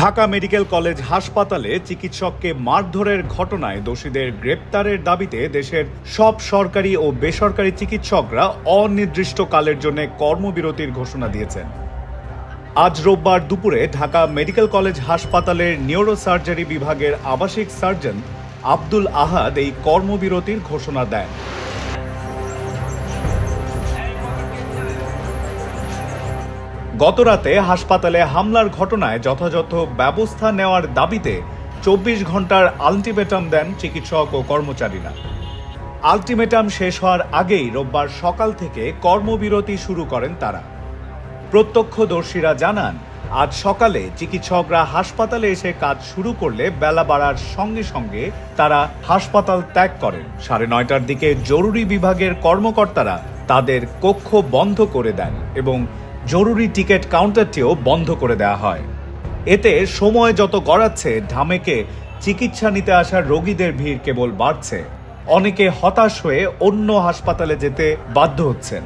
Dhaka medical college হাসপাতালে চিকিৎসককে মারধরের ঘটনায় দোষীদের গ্রেপ্তারের দাবিতে দেশের সব সরকারি ও বেসরকারি চিকিৎসকরা অনির্দিষ্টকালের জন্য কর্মবিরতির ঘোষণা দিয়েছেন। আজ রোববার দুপুরে ঢাকা মেডিকেল কলেজ হাসপাতালের নিউরোসার্জারি বিভাগের আবাসিক সার্জন আব্দুল আহাদ এই কর্মবিরতির ঘোষণা দেন। গতরাতে হাসপাতালে হামলার ঘটনায় যথাযথ ব্যবস্থা নেওয়ার দাবিতে চব্বিশ ঘণ্টার আলটিমেটাম দেন চিকিৎসক ও কর্মচারীরা। আলটিমেটাম শেষ হওয়ার আগেই রোববার সকাল থেকে কর্মবিরতি শুরু করেন তারা। প্রত্যক্ষদর্শীরা জানান, আজ সকালে চিকিৎসকরা হাসপাতালে এসে কাজ শুরু করলে বেলা বাড়ার সঙ্গে সঙ্গে তারা হাসপাতাল ত্যাগ করেন। সাড়ে নয়টার দিকে জরুরি বিভাগের কর্মকর্তারা তাদের কক্ষ বন্ধ করে দেন এবং জরুরি টিকিট কাউন্টারটিও বন্ধ করে দেওয়া হয়। এতে সময় যত গড়াচ্ছে, ঢামেকে চিকিৎসা নিতে আসা রোগীদের ভিড় কেবল বাড়ছে। অনেকে হতাশ হয়ে অন্য হাসপাতালে যেতে বাধ্য হচ্ছেন।